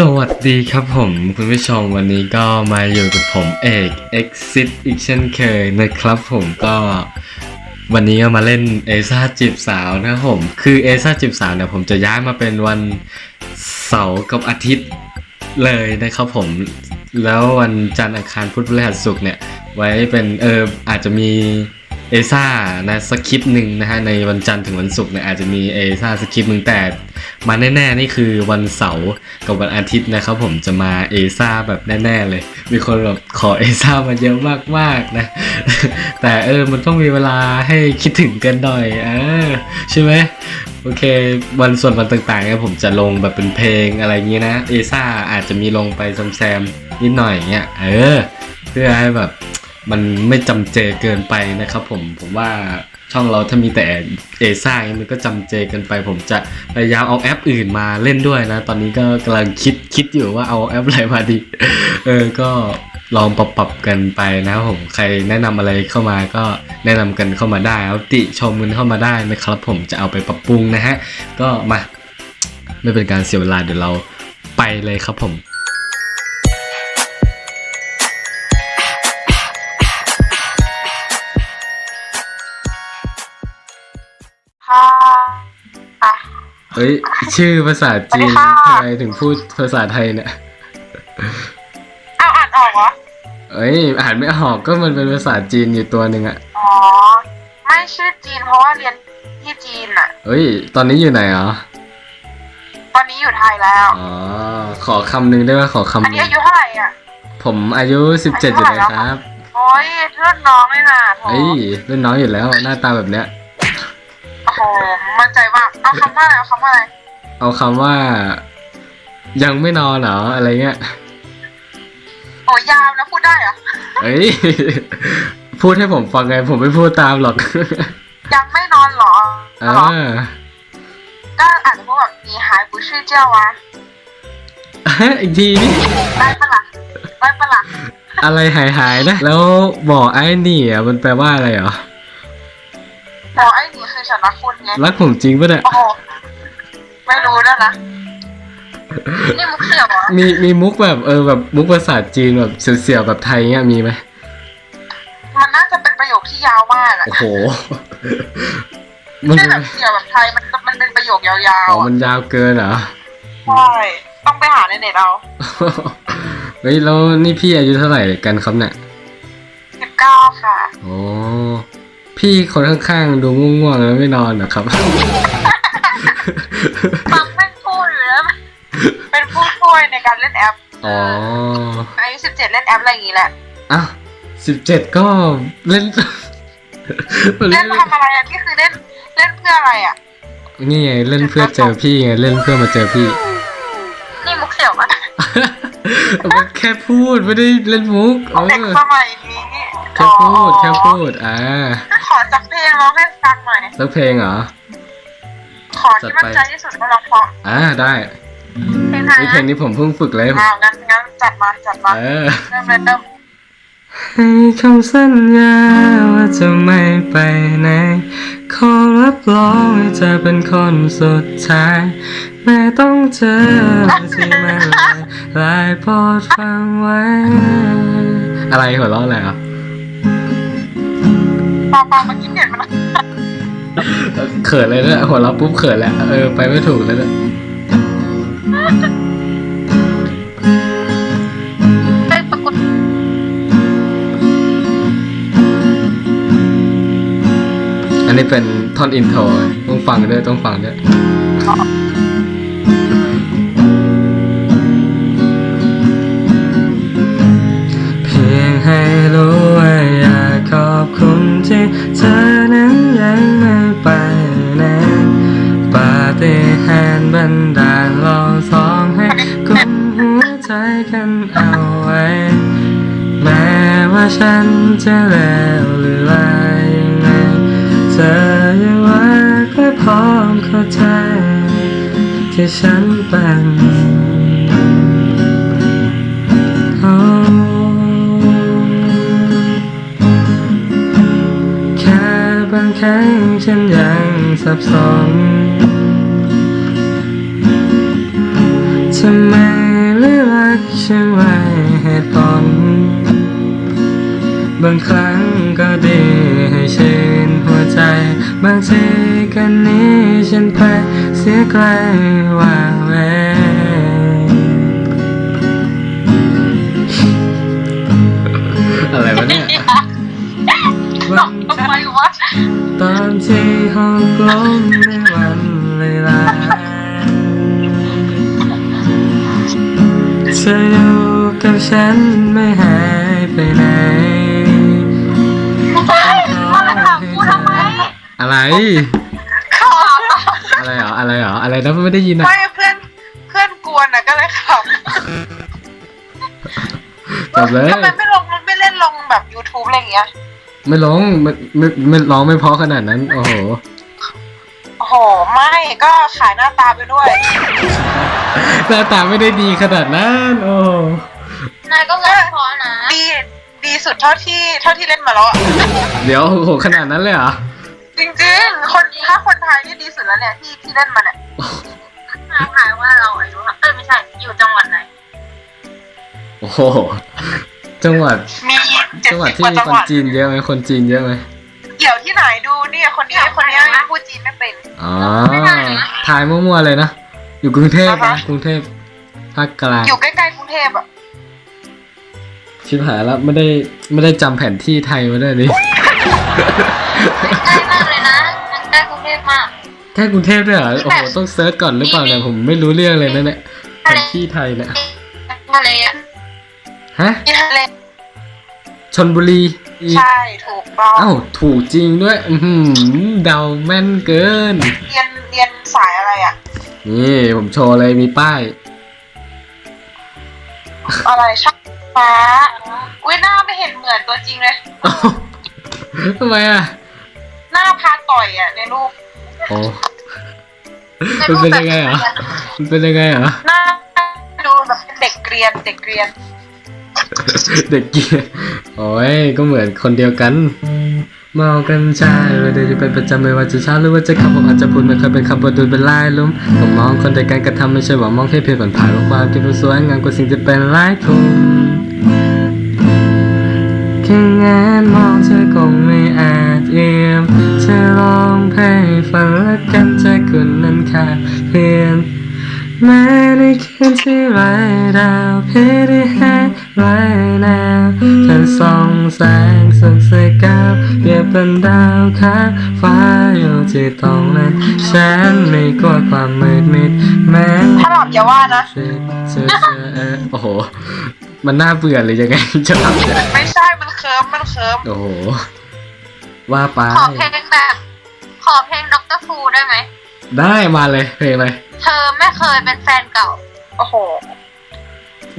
สวัสดีครับผม คุณผู้ชมวันนี้ก็มาอยู่กับผมเอก Exit อีกเช่นเคยนะครับผมก็วันนี้ก็มาเล่นเอซ่าจีบสาวนะครับผม คือเอซ่าจีบสาวเนี่ยผมจะย้ายมาเป็นวันเสาร์กับอาทิตย์เลยนะครับผม แล้ววันจันทร์อังคารพุธพฤหัสศุกร์เนี่ย ไว้เป็นเอออาจจะมี เอซ่านะสคริปต์หนึ่งนะฮะในวันจันทร์ถึงวันศุกร์เนี่ยอาจจะมีเอซ่าสคริปต์หนึ่งแต่มาแน่ๆนี่คือวันเสาร์กับวันอาทิตย์นะครับผมจะมาเอซ่าแบบแน่ๆเลย มีคนแบบขอเอซ่ามาเยอะมากๆนะ แต่เออมันต้องมีเวลาให้คิดถึงกันหน่อยเออใช่ไหมโอเค วันส่วนวันต่างๆเนี่ยผมจะลงแบบเป็นเพลงอะไรอย่างงี้นะเอซ่าอาจจะมีลงไปแซมๆนิดหน่อยเงี้ยเออ เพื่อให้แบบ มันไม่จำเจเกินไปนะครับผมผมว่าช่องเราถ้ามีแต่เอซ่ายมันก็จำเจเกินไป ผมจะพยายามเอาแอปอื่นมาเล่นด้วยนะ ตอนนี้ก็กำลังคิดคิดอยู่ว่าเอาแอปอะไรมาดี เออก็ลองปรับปรับกันไปนะครับผมใครแนะนำอะไรเข้ามาก็แนะนำกันเข้ามาได้เอาติชมกันเข้ามาได้นะครับ ผมจะเอาไปปรับปรุงนะฮะก็มาไม่เป็นการเสียเวลาเดี๋ยวเราไปเลยครับผม เฮ้ย ชื่อภาษาจีนสวัสดีค่ะ ทำไมถึงพูดภาษาไทยเนี่ย เอาอ่านออกเหรอ เอ้ย อ่านไม่ออกก็มันเป็นภาษาจีนอยู่ตัวหนึ่งอะอ๋อ ไม่ชื่อจีนเพราะว่าเรียนที่จีนอะเอ้ย ตอนนี้อยู่ไหนอ๋อตอนนี้อยู่ไทยแล้ว อ๋อ ขอคำหนึ่งได้ไหมขอคำอันหนี้นึ่งอายุเท่าไหร่อะผมอายุสิบเจ็ดอยู่เลยครับ โอ้ยรุ่นน้องเลยนะโถเอ้ยรุ่นน้องอยู่แล้วหน้าตาแบบเนี้ย โอ้โหมั่นใจว่า เอาคำว่าอะไรเอาคำว่าอะไร เอาคำว่า ยังไม่นอนเหรออะไรเงี้ย โอ้ยยาวนะพูดได้เหรอ เอ้ย พูดให้ผมฟังไง ผมไม่พูดตามหรอก ยังไม่นอนเหรอ อ่า เหรอก็อาจจะพูดแบบ你还不睡觉啊 อีกทีนี่ ได้ปะล่ะได้ปะล่ะ อะไรหายหายๆนะ แล้วบอกไอ้นี่อ่ะมันแปลว่าอะไรเหรอ บอกไอ้นี่คือฉันรักคุณไงรักผมจริงปะเนี่ย โอ้โหไม่รู้ด้วยนะนี่มุกเสี่ยวเหรอมีมีมุกแบบเออแบบมุกภาษาจีนแบบเสียวๆแบบไทยเงี้ยมีไหมมันน่าจะเป็นประโยคที่ยาวมากอะโอ้โห มันไม่แบบเสี่ยวแบบไทยมันมันเป็นประโยคยาวอ๋อๆมัอะนยาวเกินเหรอ ใช่ต้องไปหาในเน็ตเอาเฮ้ยแล้วนี่พี่อายุเท่าไหร่กันครับเนี่ยสิบเก้าค่ะ โอ้ พี่คนข้างๆดูง่วงๆแล้วไม่นอนเหรอครับ ฟังแม่งพูดอยู่แล้วเป็นผู้ช่วยในการเล่นแอปอ๋ออายุสิบเจ็ดเล่นแอปอะไรอย่างงี้แหละอ้าวสิบเจ็ดก็เล่น เล่นทำอะไรอะที่คือเล่นเล่นเพื่ออะไรอะนี่ไงเล่นเพื่อเจอพี่ไงเล่นเพื่อมาเจอพี่นี่ มุกเสี่ยวมากมันแค่พูดไม่ได้เล่นมุกเอเด็กอสมัยนี้แค่พูดแค่พูดอ่าขอจักเพลงร้องให้ฟังหน่อย สักเพลงเหรอ ขอที่มั่นใจที่สุดก็ร้องเพราะอ่าได้เพลงไทยนี่เพลงนี้ผมเพิ่งฝึกเลยอ้าวงั้นงั้นจัดมาจัดมาเออเริ่มเลยเริ่มให้คำสัญญาว่าจะไม่ไปไหน ขอรับรองว่าจะเป็นคนสุดท้าย แม้ต้องเจอที่มันหลายหลายโปรดฟังไว้ อะไรหัวเราะอะไรอะปอปอมากินเด็ดมันนะเขินเลยนะหัวเราะปุ๊บเขินแล้วเออไปไม่ถูกแล้วนะได้ปรากฏอันนี้เป็นท่อนอินโทรต้องฟังด้วยต้องฟังด้วยเที่เธอนั้นยังไม่ไปไหนปาฏิหาริย์บันดาลเราสองให้กุมหัวใจกันเอาไว้ แม้ว่าฉันจะแล้วหรือลายยังไงเธอยังรักและพร้อมเข้าใจที่ฉันเป็น รั้งฉันยังสับสนทำไมฉันไว้เหตุผลบางครั้งก็ดีให้ชื่นหัวใจ บางทีก็หนี้ฉันไปเสียไกลว่าเวอะไรวะเนี่ยตอบทำไมวะ ตอนที่หกล้มในวันเลยลาเธออยู่กับฉันไม่หายไปไหนเฮ้ยมาถามกูทำไมอะไรขออะไรเหรอ อะไรเหรอ อะไรนะไม่ได้ยินอะ ไม่เพื่อนเพื่อนกวนอะก็เลยขจบเลยำทำไมไม่ลงไม่เล่นลงแบบ YouTube อะไรอย่างเงี้ย ไม่ร้องไม่ไม่ไม่ร้องไม่เพอขนาดนั้น โอ้โหโอ้โห ไม่ก็ขายหน้าตาไปด้วย หน้าตาไม่ได้ดีขนาดนั้นโอ้นายก็เล่นเพราะนะ ดีดีสุดเท่าที่เท่าที่เล่นมาแล้วอะเดี๋ยวโอ้โหขนาดนั้นเลยเหรอจริงๆ คนถ้าคนไทยนี่ดีสุดแล้วเนี่ยที่ที่เล่นมาเนี่ยนายทายว่าเราอายุเอ้ยไม่ใช่อยู่จังหวัดไหน โอ้โหจังหวัดมี เจ็ดจังหวัดสิบที่กว่ามีจัคงหวัดนจีนเยอะไหมคนจีนเยอะไหมเกี่ยวที่ไหนดูเนี่ยคนนี้คนนี้พูดจีนไม่เป็น อ๋อทายมั่วๆเลยนะ อยู่กรุงเทพอ่านะฮะ กรุงเทพภาคกลางอยู่ใกล้ๆกรุงเทพอะชิบหายแล้วไม่ได้ไม่ได้จำแผนที่ไทยมาด้วยนี่ใกล้มากเลยนะมันใกล้กรุงเทพมาก แค่กรุงเทพด้วยเหรอโอ้โหต้องเซิร์ชก่อนหรือเปล่าเนี่ยผมไม่รู้เรื่องเลยนะเนี่ยแผนที่ไทยเนี่ยทะเลอะฮะ มีทะเล ชนบุรีอีกใช่ถูกต้องเอ้าถูกจริงด้วย อือหือเดาแม่นเกิน เรียนเรียนสายอะไรอะนี่ผมโชว์เลยมีป้าย อะไรช่างฟ้าอุ้ยหน้าไม่เห็นเหมือนตัวจริงเลยเอ้าทำไมอะ หน้าพาต่อยอะในรูปโอ้มันเป็นยังไงเหรอมันเป็นยังไงเหรอหน้าดูแบบเป็นเด็กเกรียนเด็กเกรียน เด็กเกียร์โอ้ยก็เหมือนคนเดียวกัน เมากันช่ว่าเดี๋ยวจะเป็นประจำไม่ว่าจะเช้าหรือว่าจะขับผมอาจจะพูดไม่เคยเป็นคำบดูเป็นลายลุ่มผมมองคนใดการกระทำไม่ใช่ว่ามองแค่เพียงผ่านผ่านว่าความที่มันสวยงามกว่าสิ่งที่เป็นลายคุณแค่งานมองเธอคงไม่อาจเอี่ยมเธอลองให้ฝันและกันใจคุณนั้นขาดเพียนแม้ในคืนที่ไร้ดาวเพได้ให้ ไร้แนวเธอส่องแสงสุกใส่กาวเปรียบเป็นดาวค้างฟ้าอยู่ที่ตรงนั้นฉันไม่กลัวความมืดมิดแม้ถ้าหลับอย่าว่านะเธอเธอเออโอ้โห มันน่าเบื่อเลยยังไงจะทำเนี่ยไม่ใช่มันเคิร์มมันเคิร์มโอ้โห ว่าไป ขอเพลงแบบขอเพลงด็อกเตอร์ฟูได้ไหม ได้มาเลยเพลงเลยเธอไม่เคยเป็นแฟนเก่า โอ้โห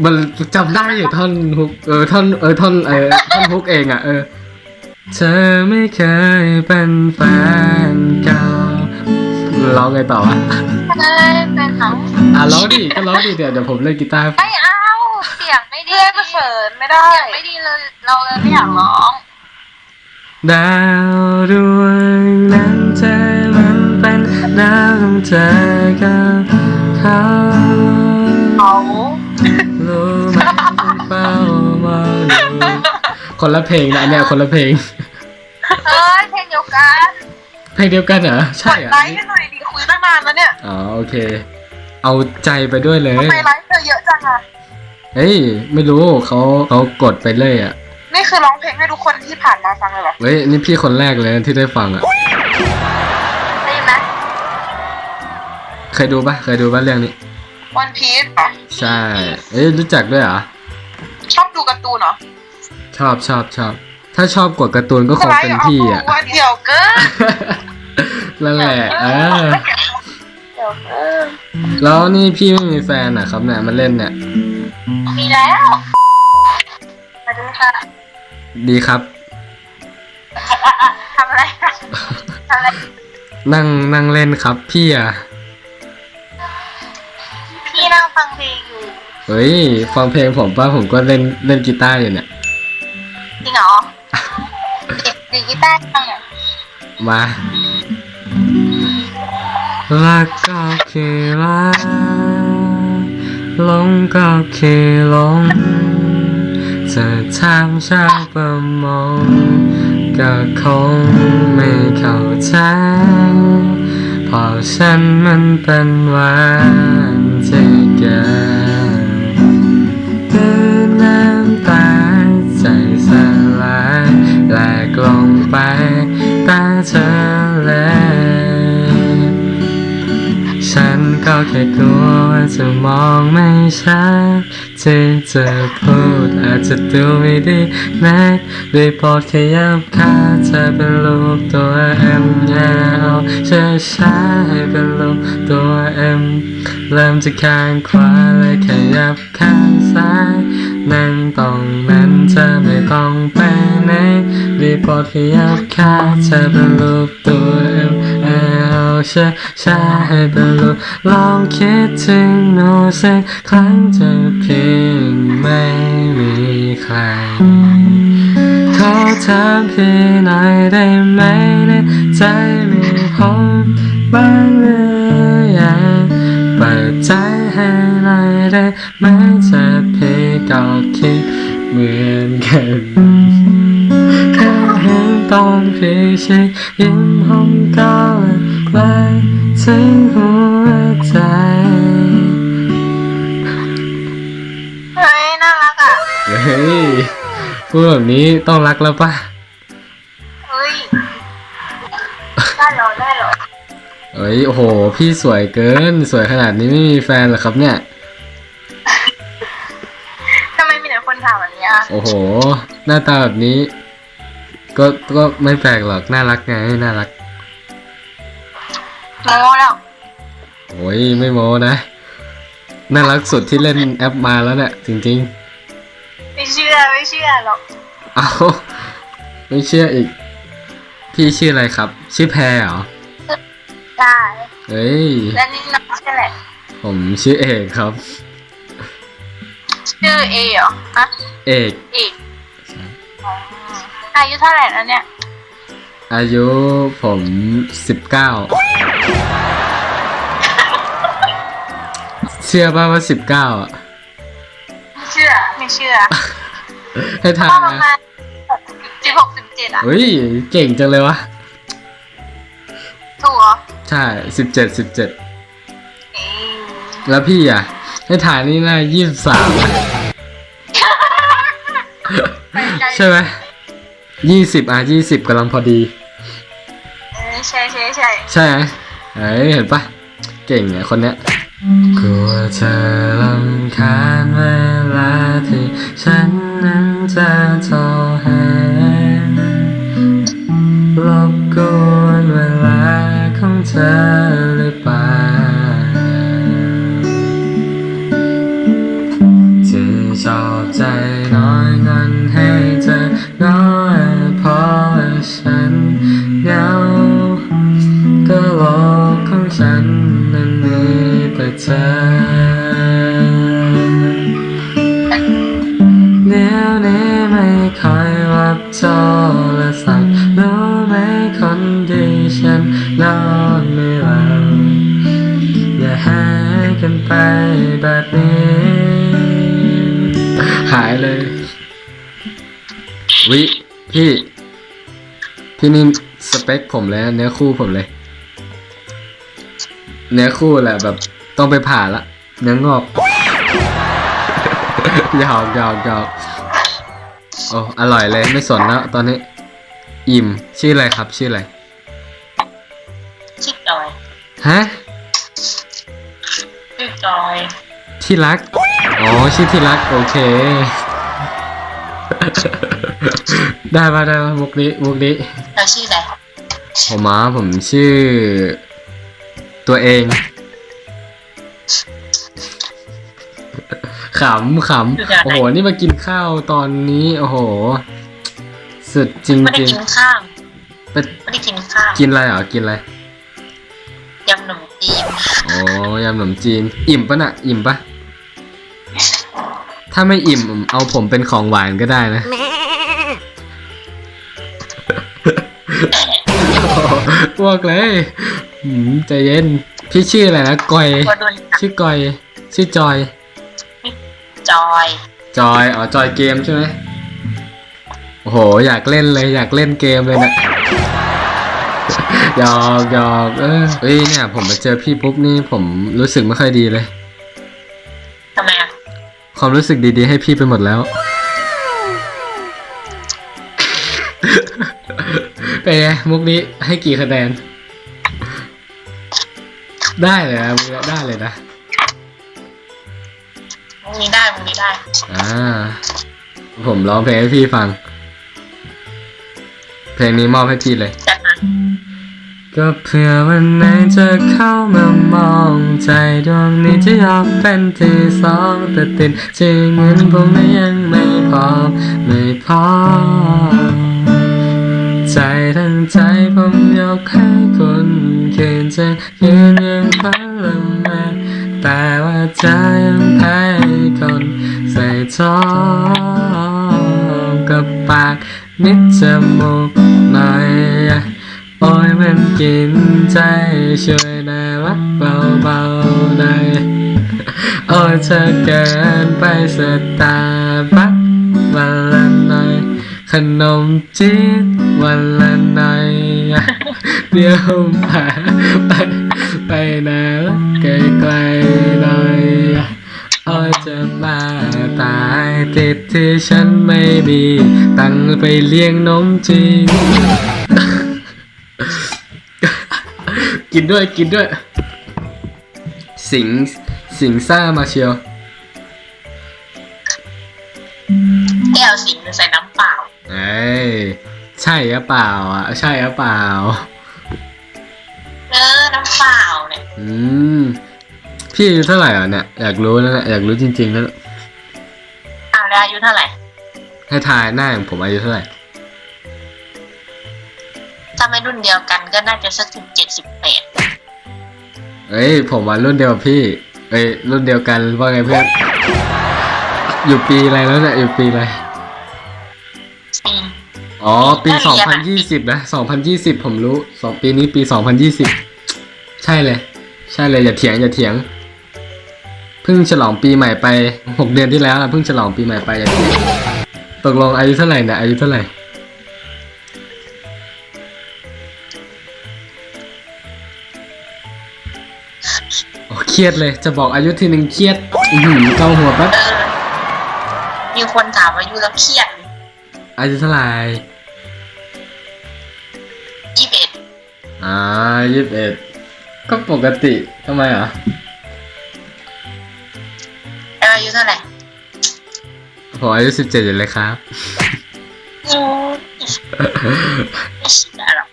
มันจำได้อยู่ท่อนฮุกเออท่อนเออท่อนเออท่อนฮุกเองอะเออ เธอไม่เคยเป็นแฟนเก่าร้องไงต่อวะเคยเป็นน้องอะร้องดิก็ร้องดิเดี๋ยวเดี๋ยวผมเล่นกีตาร์ไม่เอาเสียงไม่ดีเพื่อนมาเขินไม่ได้เสียงไม่ดีเลยเราเลยไม่อยากร้องดาวดวงนั้นเธอมันเป็นดาวของเธอกับเขาเขา คนละเพลงนะอันเนี่ยคนละเพลง เอ้ยเพลงเดียวกันเพลงเดียวกันเหรอกใช่ดเหรอไลค์ให้หน่อยดิคุยตั้งนานแล้วเนี่ย อ๋อโอเค เอาใจไปด้วยเลยทำไมไลค์เธอเยอะจังอะเฮ้ยไม่รู้เขาเขากดไปเลยอะ นี่คือร้องเพลงให้ทุกคนที่ผ่านมาฟังเลยเหรอ เฮ้ยนี่พี่คนแรกเลยนะที่ได้ฟังอะได้ยินไหมเคยดูปะเคยดูปะเรื่องนี้วันพีซเหรอใช่ เอ้ยรู้จักด้วยเหรอ ชอบดูการ์ตูนเหรอ ชอบชอบชอบ ถ้าชอบกดการ์ตูนก็คงเป็นพี่อะว่าเดี๋ยวเกินนั่นแหละเออเดี๋ยวเกินแล้วนี่พี่ไม่มีแฟนอะครับเนี่ยมาเล่นเนี่ย มีแล้วมาดูค่ะ ดีครับทำอะไรอะทำอะไร นั่งนั่งเล่นครับพี่อะ พี่นั่งฟังเพลงอยู่ เฮ้ย ฟังเพลงผมป่ะผมก็เล่นเล่นกีตาร์อยู่เนี่ย จริงเหรอดีดกีตาร์ฟังอะมารักก็คือรักหลงก็คือหลงจะถามชาวประมงก็คงไม่เข้าใจเพราะฉันมันเป็นหวานที่เกิน ก็แค่กลัวว่าจะมองไม่ชัดที่จะพูดอาจจะดูไม่ดีนักได้โปรดขยับขาเธอเป็นลูกตัวเอ็มยาวช้าช้าให้เป็นลูกตัวเอ็มเริ่มจากข้างขวาเลยขยับข้างซ้ายนั่งตรงนั้นเธอไม่ต้องไปไหนได้โปรดขยับขาเธอเป็นลูกตัวเอ็ม เอาช้าช้าให้เป็นลูลองคิดถึงหนูสักครั้งเธอเพียงไม่มีใครขอถามพี่หน่อยได้ไหมในใจมีผมบ้างหรือยังเปิดใจให้หน่อยได้ไหมจะพี่ก็คิดเหมือนกันแค่เห็นตอนพี่ชิยิ้มผมก็เลย ถึงหัวใจ เฮ้ยน่ารักอะเฮ้ยพูดแบบนี้ต้องรักแล้วป่ะเฮ้ยได้เหรอได้เหรอเอ้ยโอ้โห พี่สวยเกิน สวยขนาดนี้ไม่มีแฟนเหรอครับเนี่ย ทำไมมีแต่คนถามแบบเนี้ยโอ้โห หน้าตาแบบนี้ ก็ก็ไม่แปลกหรอก น่ารักไง น่ารัก โง่แล้วโอ้ยไม่โม้นะ น่ารักสุดที่เล่นแอปมาแล้วเนี่ยจริงไม่เชื่อไม่เชื่อหรอกๆ เอาไม่เชื่ออีก พี่ชื่ออะไรครับ ชื่อแพรเหรอ ได้เฮ้ย และนี่น้องชื่ออะไรผมชื่อเอกครับ ชื่อเอเหรอฮะเอก เอกอ๋ออายุเท่าไหร่แล้วเนี่ย อายุผมสิบเก้าเชื่อป่ะว่าสิบเก้าอะไม่เชื่อ ไม่เชื่อให้ทายก็ประนะมาณสิบหกสิบเจ็ดอะ เฮ้ย เก่งจังเลยวะ ถูกเหรอใช่สิบเจ็ดสิบเจ็ดเอ้ยแล้วพี่อะ ให้ถ่ายนี่น่ายี่สิบสาม ไปไกลใช่ไหม ยี่สิบอะยี่สิบกำลังพอดี เออใช่ใช่ใช่ใช่ไหมเฮ้ยเห็นปะเก่งเนี่ยคนเนี้ยกลัวเธอลำคาญเวลาที่ฉันนั้นจะโทรหารบกวนเวลาของเธอหรือ เปคผมเลยนะเนื้อคู่ผมเลย เนื้อคู่แหละแบบต้องไปผ่าละ เนื้องอกหยอกหยอกหยอกโอ้อร่อยเลยไม่สนแล้วตอนนี้ อิ่มชื่ออะไรครับ ชื่ออะไรชื่อจอยฮะชื่อจอยที่รักอ๋อชื่อที่รักโอเค ได้ปะได้ปะมุกนี้มุกนี้เราชื่ออะไร ผมมาผมชื่อ ตัวเองขำขำโอ้โห นี่มากินข้าวตอนนี้ โอ้โห สุดจริงไม่ได้จริงกินข้าวไปไม่ได้กินข้าวกินอะไรเหรอกินอะไรยำขนมจีนโอ้ยำขนมจีน อิ่มปะน่ะ อิ่มปะถ้าไม่อิ่มเอาผมเป็นของหวานก็ได้นะ บอกเลยหืมใจเย็น พี่ชื่ออะไรนะกอย ตัวโดนชื่อกอย ชื่อจอย จอย จอย อ๋อ จอยเกมใช่ไหมโอ้โห อยากเล่นเลย อยากเล่นเกมเลยเนะ หยอกหยอกเออเฮ้ยเนี่ย ผมมาเจอพี่ปุ๊บนี่ผมรู้สึกไม่ค่อยดีเลย ทำไมอะความรู้สึกดีๆให้พี่ไปหมดแล้ว เป็นไงมุกนี้ให้กี่คะแนน ได้เลยนะมุกนี้ได้เลยนะ มึงนี้ได้มึงนี้ได้ อ่า ผมร้องเพลงให้พี่ฟัง เพลงนี้มอบให้พี่เลย จัดมาก็เพื่อวันไหนจะเข้ามามองใจดวงนี้จะยอมเป็นที่สองแต่ติดจริงเงินผมนั้นยังไม่พอไม่พอ ใจทั้งใจผมยกให้คุณคืนจะยืนยังพังละเมอแต่ว่าใจยังแพ้คนใส่ท้องกับปากนิดจมูกหน่อยโอ้ยมันกินใจช่วยน่ารักเบาๆหน่อยโอ้ยเธอเกินไปสตาร์บัควันละหน่อยขนมจีน วันละหน่อยเดี๋ยวพาไปไปน่ารักไกลๆหน่อยโอ้ยจะมาตายติดที่ฉันไม่มีตังค์ไปเลี้ยงนมจีนกินด้วยกินด้วย สิงสิงซ่ามาเชียวแก้วสิงใส่น้ำเปล่า เอ้ย ใช่หรือเปล่าอะ ใช่หรือเปล่า เออน้ำเปล่าเนี่ยอืม พี่อายุเท่าไหร่อะเนี่ย อยากรู้แล้วนะอยากรู้จริงๆแล้วอะแล้วอายุเท่าไหร่ให้ทายหน้าอย่างผมอายุเท่าไหร่ ถ้าไม่รุ่นเดียวกันก็น่าจะสักสิบเจ็ดสิบแปดเอ้ย ผมว่ารุ่นเดียวกับพี่ เอ้ย รุ่นเดียวกันว่าไงเพื่อน อยู่ปีอะไรแล้วเนี่ย อยู่ปีอะไรปี อ๋อ ปีน่าเรียนอะ 2020 นะ 2020 ผมรู้สองปีนี้ปี 2020 ใช่เลย ใช่เลย อย่าเถียง อย่าเถียง เพิ่งฉลองปีใหม่ไป 6 เดือนที่แล้วอะเพิ่งฉลองปีใหม่ไปอย่าเถียงตกลงอายุเท่าไหร่เนี่ยอายุเท่าไหร่ โอ้เครียดเลย จะบอกอายุทีหนึ่งเครียดอือหือเกาหัวแป๊บเออมีคนถามอายุแล้วเครียดอายุเท่าไหร่ อ่ายี่สิบเอ็ดก็ปกติทำไมอะแล้วอายุเท่าไหร่ผมอายุสิบเจ็ดอยู่เลยครับ อืมไม่เชื่อหรอก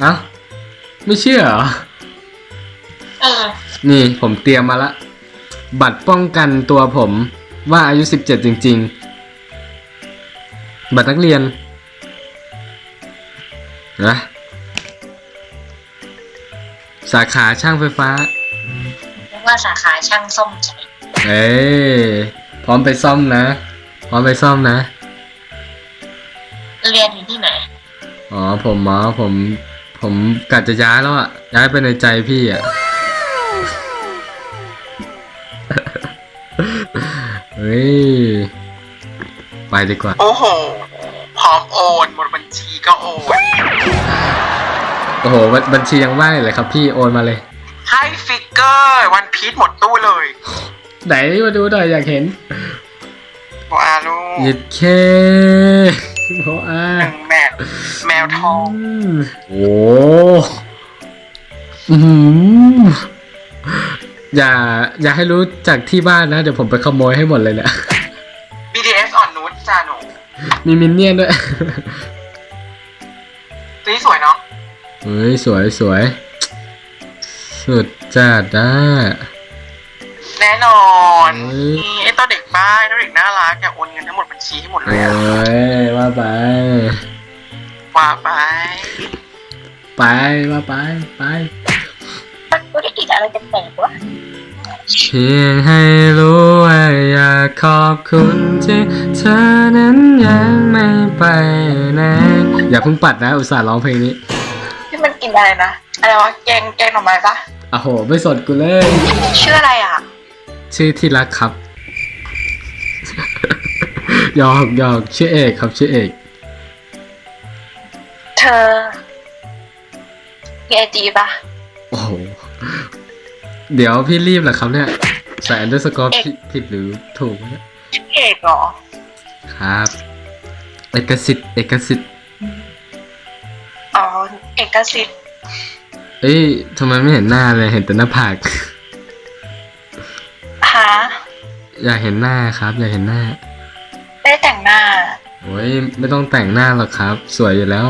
เอ้าไม่เชื่อเหรอ เออนี่ผมเตรียมมาละ บัตรป้องกันตัวผมว่าอายุสิบเจ็ดจริง ๆ บัตรนักเรียนนะ สาขาช่างไฟฟ้า เรียกว่าสาขาช่างส้มใช่เอ้ยพร้อมไปซ่อมนะ พร้อมไปซ่อมนะ เรียนอยู่ที่ไหน อ๋อผมหมอผม ผมกัดจะย้ายแล้วอะย้ายไปในใจพี่อะเฮ้ย ไปดีกว่า โอ้โห พร้อมโอน หมดบัญชีก็โอน โอ้โหบัญบัญชียังว่างอยู่เลยครับพี่โอนมาเลย ให้ฟิกเกอร์วันพีชหมดตู้เลยไหนมาดูหน่อยอยากเห็นโบอาลูกหยิดเคโออาหนึ่งแมทแมวทองมโอ้อืมอย่า อย่าให้รู้จากที่บ้านนะ เดี๋ยวผมไปขโมยให้หมดเลยเนี่ย BTS อ่อนนุชจ้าหนูมีมินเนี่ยนด้วย ตัวนี้สวยเนาะ เฮ้ยสวยสวย สุดจัดอะแน่นอนเฮ้ยนี่ไอ้ตัวเด็กบ้าไอ้ตัวเด็กน่ารักอยากโอนเงินทั้งหมดบัญชีให้หมดเลโอ้ยอะยว่าไป ว่าไป ไปว่าไปไปธุรกิจอะไรจะแตกวะเพียงให้รู้ว่าอยากขอบคุณที่เธอนั้นยังไม่ไปไหนอย่าเพิ่งปัดนะอุตส่าห์ร้องเพลงนี้ที่มัน กินอะไรนะอะไรวะแกงแกงหน่อไม้ปะโอ้โห ไม่สดกูเลย ชื่ออะไรอะ ชื่อที่รักครับ หยอกหยอกชื่อเอกครับ ชื่อเอก เธอมีไอจีปะโอ้โห เดี๋ยวพี่รีบเหรอครับเนี่ย ใส่อันเดอร์สกอร์ผิดผิดหรือถูกเนี่ยเอกเหรอ ครับ เอกสิทธิ์เอกสิทธิ์ อ๋อ เอกสิทธิ์เอ้ยทำไมไม่เห็นหน้าเลย เห็นแต่หน้าผากฮะอยากเห็นหน้าครับ อยากเห็นหน้า ได้แต่งหน้า โอ้ยไม่ต้องแต่งหน้าหรอกครับ สวยอยู่แล้ว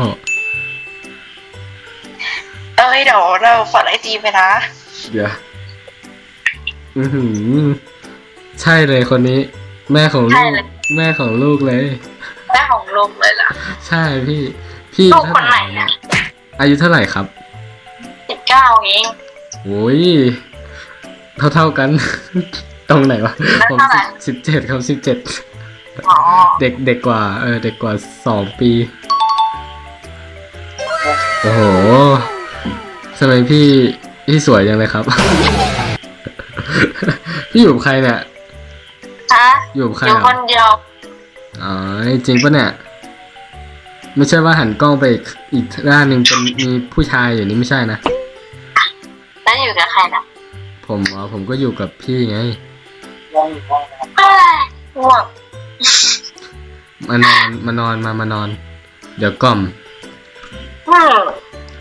เอ้ยเดี๋ยวเราฝากไอจีไปนะ เดี๋ยว อือหือ ใช่เลยคนนี้ แม่ของลูใช่กเลย แม่ของลูกเลยแม่ของลมเลยล่ะ ใช่พี่ พี่ลูกเท่าคนไหนร่อะอายุเท่าไหร่ครับสิบเก้าเองโอ้ยเท่าเท่าๆกัน ตรงไหนวะแล้วผมเท่าไหร่สิบเจ็ดครับสิบเจ็ดอ๋อเด็กเด็กกว่า เออ เด็กกว่าสองปี โอ้โหทำไมพี่พี่สวยจังเลยครับ พี่อยู่กับใครเนี่ยฮะอยู่กับใครอยู่อะคนเดียว อ๋อ จริงปะเนี่ย ไม่ใช่ว่าหันกล้องไปอีกอีกด้านหนึ่งเป็นมีผู้ชายอยู่นี่ไม่ใช่นะ แล้วอยู่กับใครนะผมอ๋อผมก็อยู่กับพี่ไงเอ้ยง่วงมานอนมานอนมามานอน เดี๋ยวกล่อมอืม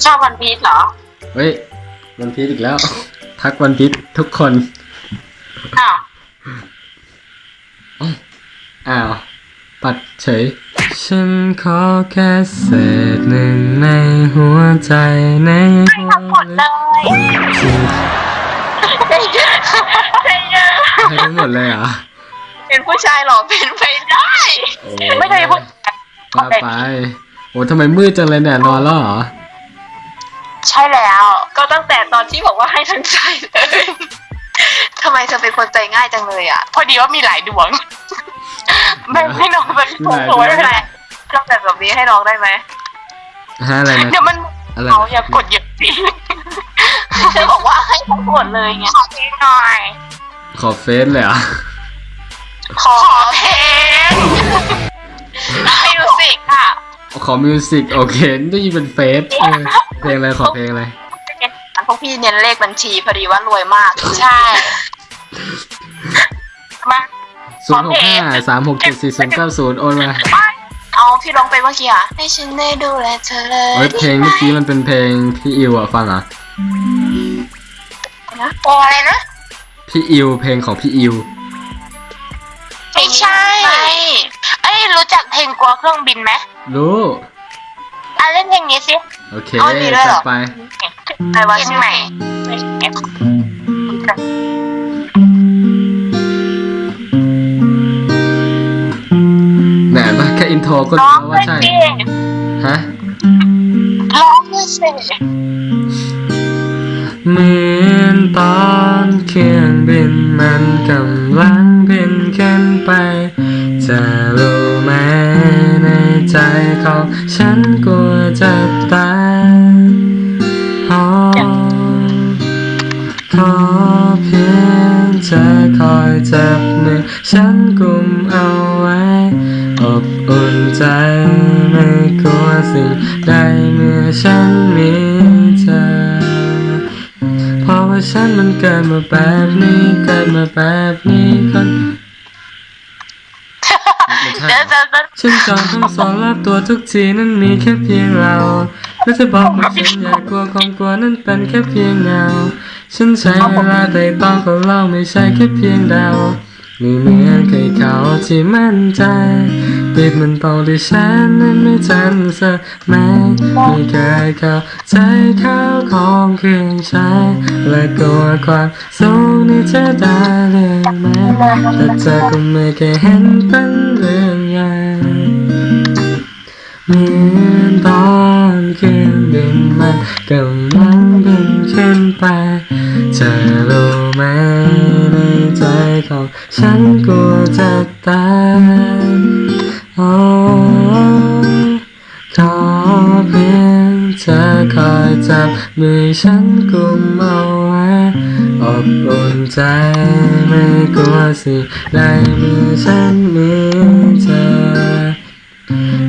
ชอบวันพีชเหรอเฮ้ยวันพีชอีกแล้ว ทักวันพีชทุกคนอ้าวอ้าวปัดเฉย ฉันขอแค่เศษหนึ่งในหัวใจในหัวทั้งหมดเลยใจให้ทั้งหมดเลยเหรอเป็นผู้ชายเหรอเป็นไปได้ โอ้ไม่เคยพูด ว่าไป โอ้ทำไมมืดจังเลยเนี่ยนอนแล้วเหรอ ใช่แล้ว ก็ตั้งแต่ตอนที่บอกว่าให้ทั้งใจเลยทำไมเธอเป็นคนใจง่ายจังเลยอะ พอดีว่ามีหลายดวง ไม่ไม่น้องแบบมีหลายดวงโอ้ยไม่เป็นไรลองแบบแบบนี้ให้น้องได้ไหมฮะอะไรนะเดี๋ยวมันอะไรเขานะอย่ากดเยอะสิเธอบอกว่าให้ทั้งหมดเลยไงขอเพลงหน่อย ขอเฟซเลยเหรอะขอเพลงมิวสิกอะขอมิวสิกโอเคได้ยินเป็นเฟซเออเพลงอะไรขอเพลงอะไรพวกพี่เน้นเลขบัญชีพอดีว่ารวยมาก ใช่ มา ศูนย์หกห้าสามหกเจ็ดสี่ศูนย์เก้าศูนย์โอนมาเอาพี่ร้องไปเมื่อกี้อะให้ฉันได้ดูแลเธอเลยเฮ้ยเพลงเมื่อกี้มันเป็นเพลงพี่อิวอะฟังเหรอะนะโออะไรนะพี่อิวเพลงของพี่อิวไม่ใช่เอ้ยรู้จักเพลงกลัวเครื่องบินไหมรู้อะเล่นเพลงนี้สิโอเคเอาดีด้วยเหรจัอดไปใครว่าชื่อไหนแหน อินโทรก็ร้อรู้งว่าด้วยใช่ สิฮะ ร้องด้วยสิเหมือนตอนเครื่องบินมันกำลังบินขึ้นไป จะรู้ไหมในใจของฉันกลัวจะ ฉันมีเธอ เพราะว่าฉันมันเกิดมาแบบนี้เกิดมาแบบนี้คนเดี๋ยวจะจะฉันจองทั้งสองรอบตัวทุกทีนั้นมีแค่เพียงเราและจะบอกว่าฉันอยากลัวความกลัวนั้นเป็นแค่เพียงเงา ฉันใช้เวลาแต่ต้องของเราไม่ใช่แค่เพียงเดาไม่เหมือนเคยเขาที่มั่นใจ ปิดมันต้องที่ฉันนั้นไม่ทันสมัยไม่เคยเข้าใจเข้าของเครื่องใช้ และกลัวความสูงนี่จะได้เรื่องไหมแต่เธอก็ไม่เคยเห็นเป็นเรื่องใหญ่เหมือนตอนเครื่องบินมันกำลังบินขึ้นไปเธอรู้ไหมในใจของฉันกลัวจะตาย เธอคอยจับมือฉันกุมเอาไว้อบอุ่นใจไม่กลัวสิ่งใดเมื่อฉันมีเธอ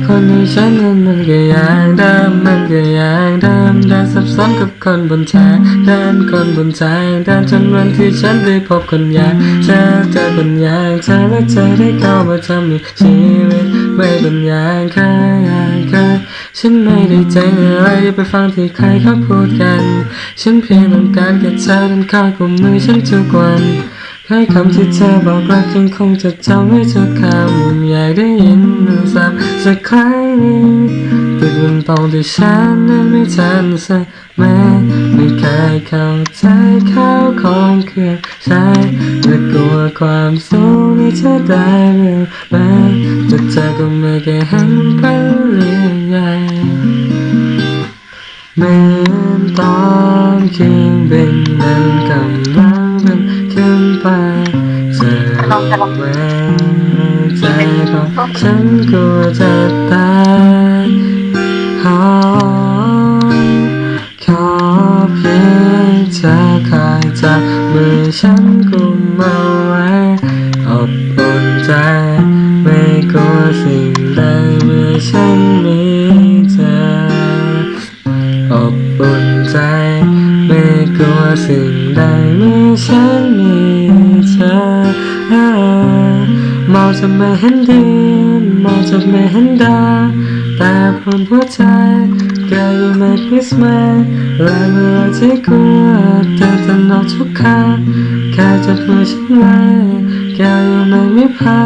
คนอย่างฉันนั้นมันก็อย่างเดิมมันก็อย่างเดิมเดินสับสนกับคนบนทางเดินคนบนทางเดินจนวันที่ฉันได้พบคนอย่างเธอเจอคนอย่างเธอและเธอได้เข้ามาทำให้ชีวิตไม่เป็นอย่างเคยอย่างเคย ฉันไม่ได้ใจอะไรไปฟังที่ใครเขาพูดกัน ฉันเพียงต้องการแค่เธอนั้นข้ากุมมือฉันทุกวัน แค่คำที่เธอบอกรักยังคงจะจำไว้ทุกคำอยากได้ยินมันซ้ำสักครั้งหนึ่งติดบนปองที่ฉันนั้นไม่ทันสักแม้ไม่เคยเข้าใจเข้าของเครื่องใช้และกลัวความสูงที่เธอได้เรื่องแม้แต่เธอก็ไม่เคยเห็นเป็นเรื่องใหญ่เหมือนตอนเครื่องบินมันกำลัง อแววใจของฉันกลัวจะตายหอขอเพียงเธอคอยจับมือฉันกุมเอาไว้อบอุ่นใจ ไม่กลัวสิ่งใดเมื่อฉันมีเธออบอุ่นใจ ไม่กลัวสิ่งใดเมื่อฉันามองจะไม่เห็นดีมองจะไม่เห็นดาแต่บนหัวใจแกอยู่ในคริสต์มายและเมื่อที่กลัวแต่จะนอนทุกคาแค่จับมือฉันไว้แกอยู่ในวิภา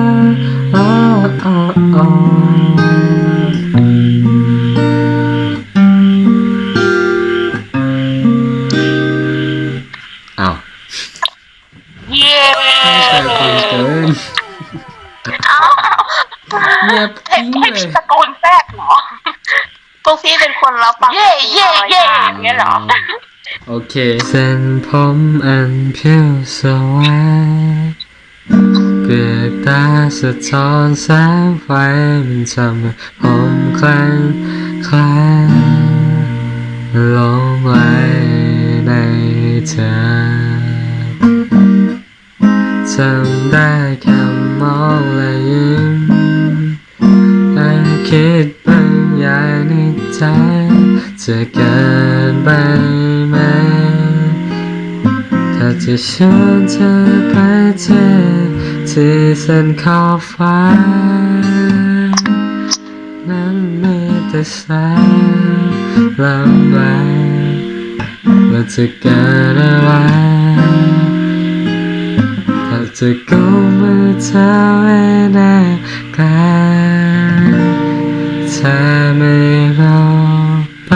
อ๋ออ๋ เงียบเห็นทิ้งให้เลพี่ยตะโกนแทรกเหรอ พวกพี่เป็นคนรับฟังเย่เย่เย่อย่างเงี้ยเหรอ โอเค เส้นผมอันเพียวสว่างเปลือกตาสะท้อนแสงไฟมันทำให้ผมคลางคลางหลงไหลในเธอจำได้แค่มองและยิ้มแต่ คิดบางอย่างในใจจะเกินไปไหม ถ้าจะชวนเธอไปเจอที่เส้นขอบฟ้า นั้นมีแต่แสงลำบากว่าจะเกิดอะไรถ้าจะกุมมือเธอไว้แน่ไกลเธอไม่รอไป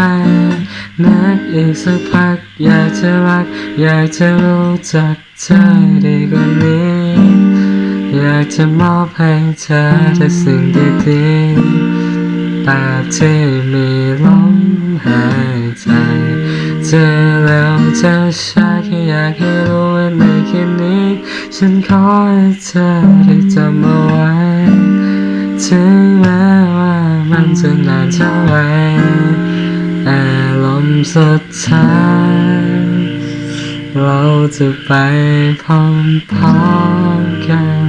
นักอีกสักพัก อยากจะรัก อยากจะรู้จักเธอดีกว่านี้ อยากจะมอบให้เธอแต่สิ่งดีๆตาที่มีลมหายใจเจอแล้วเจอชาแค่อยากให้รู้ว่าในคืนนี้ ฉันขอให้เธอได้จำเอาไว้ถึงแม้ว่า มันจะนานเท่าไรแอารมสุดท้ายเราจะไปพร้อมๆกัน